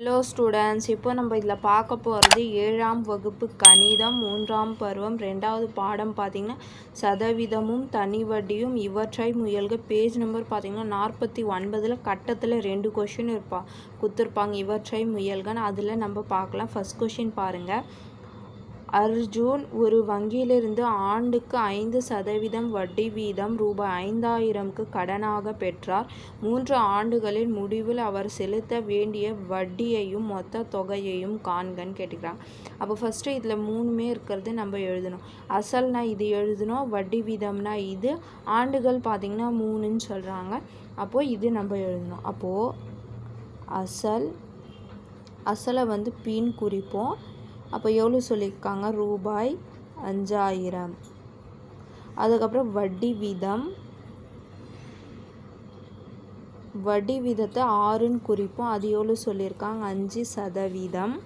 Hello students இப்போ நம்ம இதில் பார்க்க போகிறது ஏழாம் வகுப்பு கணிதம் மூன்றாம் பருவம் ரெண்டாவது பாடம் பார்த்திங்கன்னா சதவீதமும் தனி வட்டியும் இவற்றை முயல்க. பேஜ் நம்பர் பார்த்திங்கன்னா நாற்பத்தி ஒன்பதில் கட்டத்தில் ரெண்டு கொஷின் இருப்பா கொடுத்துருப்பாங்க. இவற்றை முயல்கன்னு அதில் நம்ம பார்க்கலாம். ஃபஸ்ட் கொஷின் பாருங்கள் அர்ஜுன் ஒரு வங்கியிலிருந்து ஆண்டுக்கு ஐந்து சதவீதம் வட்டி வீதம் ரூபாய் ஐந்தாயிரம்க்கு கடனாக பெற்றார். மூன்று ஆண்டுகளின் முடிவில் அவர் செலுத்த வேண்டிய வட்டியையும் மொத்த தொகையையும் காண்கன்னு கேட்டுக்கிறாங்க அப்போ ஃபஸ்ட்டு இதில் மூணுமே இருக்கிறது நம்ம எழுதணும். அசல்னா இது எழுதணும் வட்டி வீதம்னா இது ஆண்டுகள் பார்த்திங்கன்னா மூணுன்னு சொல்கிறாங்க அப்போது இது நம்ம எழுதணும். அப்போது அசல் அசலை வந்து பின் குறிப்போம். அப்போ எவ்வளோ சொல்லியிருக்காங்க? ரூபாய் அஞ்சாயிரம். அதுக்கப்புறம் வட்டி வீதம். வட்டி வீதத்தை ஆறுன்னு குறிப்போம். அது எவ்வளோ சொல்லியிருக்காங்க? அஞ்சு சதவீதம்.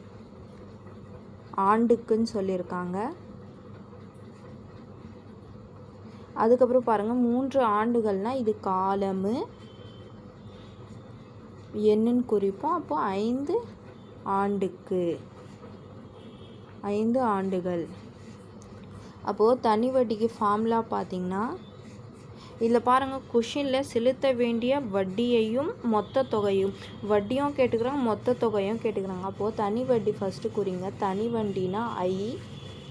ஆண்டுக்குன்னு சொல்லியிருக்காங்க. அதுக்கப்புறம் பாருங்கள் மூன்று ஆண்டுகள்னால் இது காலமு. என்னன்னு குறிப்போம். அப்போ ஐந்து ஆண்டுக்கு. ஐந்து ஆண்டுகள். அப்போது தனி வட்டிக்கு ஃபார்முலா பார்த்திங்கன்னா இதில் பாருங்கள் கொஷினில் செலுத்த வேண்டிய வட்டியையும் மொத்த தொகையும் வட்டியும் கேட்டுக்கிறாங்க மொத்த தொகையும் கேட்டுக்கிறாங்க. அப்போது தனி வட்டி ஃபஸ்ட்டு குறிங்க தனி வண்டினா I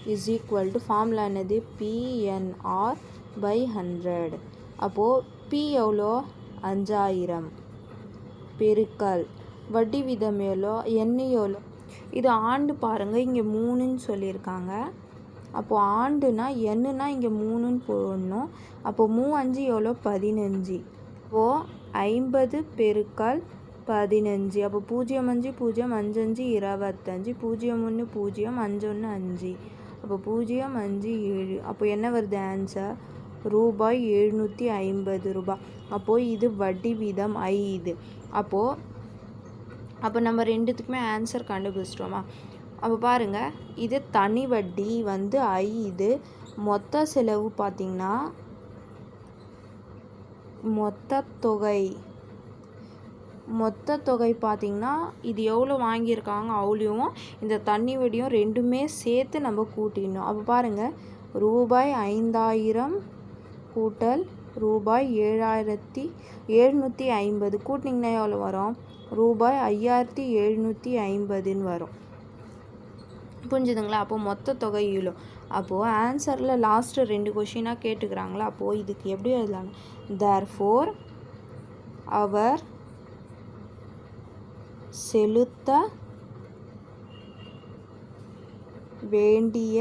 is equal to formula என்னது பிஎன்ஆர் பை ஹண்ட்ரட் அப்போது பி எவ்வளோ? அஞ்சாயிரம். பெருக்கல். வட்டி விதம் எவ்வளோ? எண்ணெய் எவ்வளோ? இது ஆண்டு பாருங்கள் இங்கே மூணுன்னு சொல்லியிருக்காங்க. அப்போது ஆண்டுனா என்னன்னா இங்கே மூணுன்னு போடணும். அப்போது மூ அஞ்சு எவ்வளோ? பதினஞ்சு. இப்போது ஐம்பது பெருக்கால் பதினஞ்சு. அப்போ பூஜ்ஜியம் அஞ்சு பூஜ்ஜியம் அஞ்சு அஞ்சு இருபத்தஞ்சு. பூஜ்ஜியம் ஒன்று பூஜ்ஜியம் அஞ்சு ஒன்று அஞ்சு. அப்போ பூஜ்ஜியம் அஞ்சு ஏழு. அப்போ என்ன வருது ஆன்சர் ரூபாய் எழுநூற்றி ஐம்பது ரூபாய் அப்போது இது வட்டி வீதம் ஐ இது அப்போது அப்போ நம்ம ரெண்டுத்துக்குமே ஆன்சர் கண்டுபிடிச்சிட்டோமா. அப்போ பாருங்கள் இது தனி வட்டி வந்து ஐ இது மொத்த செலவு பார்த்திங்கன்னா மொத்த தொகை மொத்த தொகை பார்த்திங்கன்னா இது எவ்வளோ வாங்கியிருக்காங்க அவ்வளோவும் இந்த தண்ணி வடியும் ரெண்டுமே சேர்த்து நம்ம கூட்டிடணும். அப்போ பாருங்கள் ரூபாய் ஐந்தாயிரம் கூட்டல் ரூபாய் ஏழாயிரத்தி எழுநூற்றி ஐம்பது. கூட்டிங்கன்னா எவ்வளோ வரும்? ரூபாய் ஐயாயிரத்தி எழுநூற்றி ஐம்பதுன்னு வரும். புரிஞ்சுதுங்களா? அப்போது மொத்த தொகை இவ்வளோ அப்போது ஆன்சரில் லாஸ்ட்டு ரெண்டு கொஷினாக கேட்டுக்கிறாங்களா? அப்போது இதுக்கு எப்படி எழுதலாம்? தேர் ஃபோர் அவர் செலுத்த வேண்டிய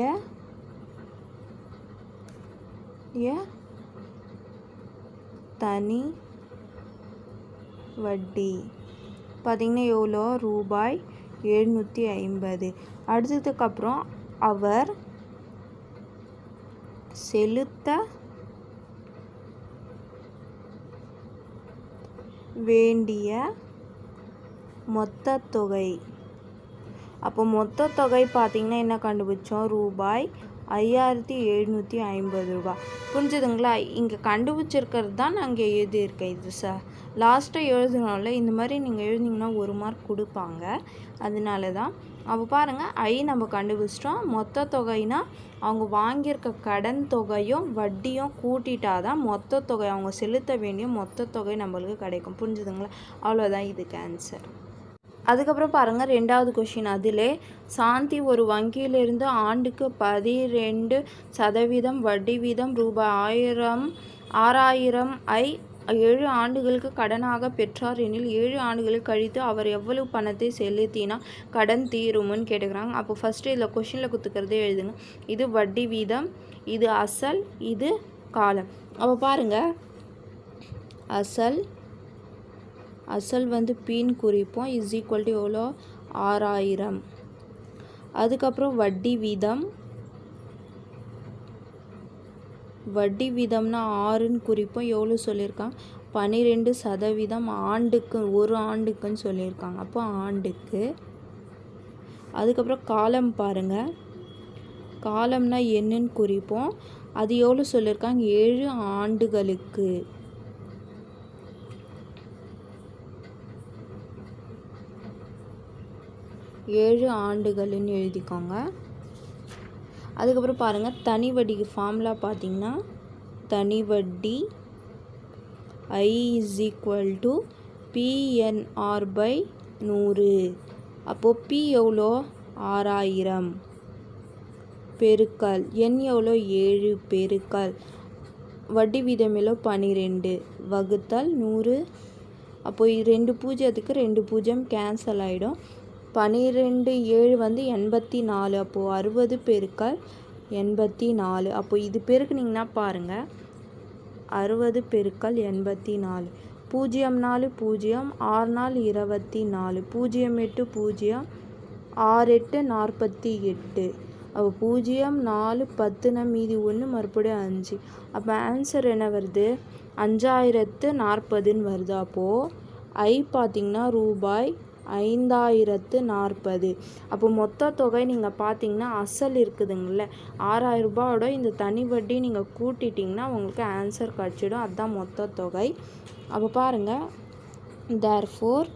தனி வட்டி. பார்த்திங்கன்னா எவ்வளோ ரூபாய் எழுநூற்றி ஐம்பது. அடுத்ததுக்கப்புறம் அவர் செலுத்த வேண்டிய மொத்த தொகை. அப்போ மொத்த தொகை பார்த்திங்கன்னா என்ன கண்டுபிடிச்சோம்? ரூபாய் ஐயாயிரத்தி எழுநூற்றி ஐம்பது ரூபா. புரிஞ்சுதுங்களா? இங்கே கண்டுபிடிச்சிருக்கிறது தான் நாங்கள் எழுதியிருக்கேன் இது சார் லாஸ்ட்டாக எழுதுனால இந்த மாதிரி நீங்கள் எழுதிங்கன்னா ஒரு மார்க் கொடுப்பாங்க. அதனால தான் அப்போ பாருங்கள் ஐ நம்ம கண்டுபிடிச்சிட்டோம். மொத்த தொகைனா அவங்க வாங்கியிருக்க கடன் தொகையும் வட்டியும் கூட்டிட்டா தான் மொத்த தொகை அவங்க செலுத்த வேண்டிய மொத்த தொகை நம்மளுக்கு கிடைக்கும். புரிஞ்சுதுங்களா? அவ்வளோதான் இதுக்கு ஆன்சர் அதுக்கப்புறம் பாருங்கள் ரெண்டாவது கொஷின் அதிலே சாந்தி ஒரு வங்கியிலிருந்து ஆண்டுக்கு பதிரெண்டு சதவீதம் வட்டி வீதம் ரூபாய் ஆயிரம் ஆறாயிரம் ஐ ஏழு ஆண்டுகளுக்கு கடனாக பெற்றார் எனில் ஏழு ஆண்டுகள் கழித்து அவர் எவ்வளவு பணத்தை செலுத்தினா கடன் தீரும்னு கேட்டுக்கிறாங்க. அப்போ ஃபஸ்ட்டு இதில் கொஷினில் குத்துக்கிறதே எழுதுங்க. இது வட்டி வீதம் இது அசல் இது காலம். அப்போ பாருங்கள் அசல் அசல் வந்து பின் குறிப்போம். இஸ் ஈக்குவல் டு எவ்வளோ? ஆறாயிரம். அதுக்கப்புறம் வட்டி வீதம் வட்டி வீதம்னா ஆறுன்னு குறிப்போம். எவ்வளோ சொல்லியிருக்கான்? பன்னிரெண்டு சதவீதம் ஆண்டுக்கு ஒரு ஆண்டுக்குன்னு சொல்லியிருக்காங்க. அப்போ ஆண்டுக்கு. அதுக்கப்புறம் காலம் பாருங்கள் காலம்னா என்னன்னு குறிப்போம். அது எவ்வளோ சொல்லியிருக்காங்க? ஏழு ஆண்டுகளுக்கு. ஏழு ஆண்டுகள்னு எழுதிக்கோங்க. அதுக்கப்புறம் பாருங்கள் தனி வட்டிக்கு ஃபார்முலா பார்த்தீங்கன்னா தனி வட்டி I is equal to PNR by நூறு. அப்போது பி எவ்வளோ? ஆறாயிரம். பெருக்கல். என் எவ்வளோ? ஏழு பெருக்கல். வட்டி வீதம் எவ்வளோ? பன்னிரெண்டு வகுத்தல் நூறு. அப்போது ரெண்டு பூஜ்ஜியத்துக்கு ரெண்டு பூஜ்ஜியம் கேன்சல் ஆகிடும் பன்னிரெண்டு ஏழு வந்து எண்பத்தி நாலு. அப்போது அறுபது பெருக்கல் எண்பத்தி நாலு. அப்போது இது பெருக்குனிங்கன்னா பாருங்கள் அறுபது பெருக்கல் எண்பத்தி நாலு. பூஜ்ஜியம் நாலு பூஜ்ஜியம் ஆறு நாள் இருபத்தி நாலு. பூஜ்ஜியம் எட்டு பூஜ்ஜியம் ஆறு எட்டு நாற்பத்தி எட்டு. அப்போ பூஜ்ஜியம் நாலு பத்துனா மீதி ஒன்று மறுபடியும் அஞ்சு. அப்போ ஆன்சர் என்ன வருது? அஞ்சாயிரத்து நாற்பதுன்னு வருது. அப்போது ஐ பார்த்திங்கன்னா ரூபாய் ஐந்தாயிரத்து நாற்பது. அப்போ மொத்த தொகை நீங்கள் பார்த்தீங்கன்னா அசல் இருக்குதுங்கள ஆறாயிரம் ரூபாயோட இந்த தனி வட்டி நீங்கள் கூட்டிட்டிங்கன்னா உங்களுக்கு ஆன்சர் கிடச்சிடும். அதுதான் மொத்த தொகை. அப்போ பாருங்கள் தேர்ஃபோர்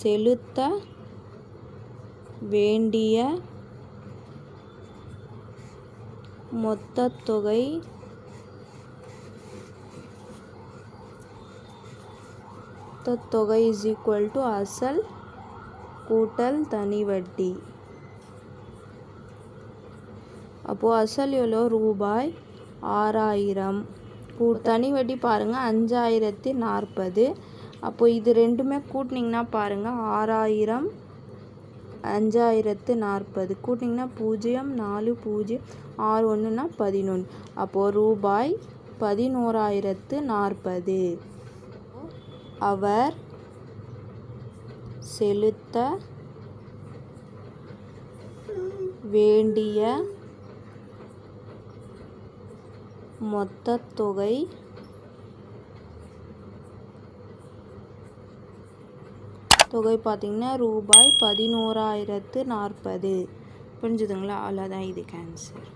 செலுத்த வேண்டிய மொத்த தொகை மொத்த தொகை இஸ் ஈக்குவல் டு அசல் கூட்டல் தனி வட்டி. அப்போது அசல் எவ்வளோ? ரூபாய் ஆறாயிரம். கூ தனி வட்டி பாருங்கள் அஞ்சாயிரத்தி நாற்பது. அப்போது இது ரெண்டுமே கூட்டினிங்கன்னா பாருங்கள் ஆறாயிரம் அஞ்சாயிரத்து நாற்பது. கூட்டிங்கன்னா பூஜ்ஜியம் நாலு பூஜ்ஜியம் ஆறு ஒன்றுனா பதினொன்று. அப்போது ரூபாய் பதினோராயிரத்து நாற்பது. அவர் செலுத்த வேண்டிய மொத்த தொகை தொகை பார்த்திங்கன்னா ரூபாய் பதினோராயிரத்து நாற்பது. புரிஞ்சுதுங்களா? அவ்வளோதான் இது கேன்சர்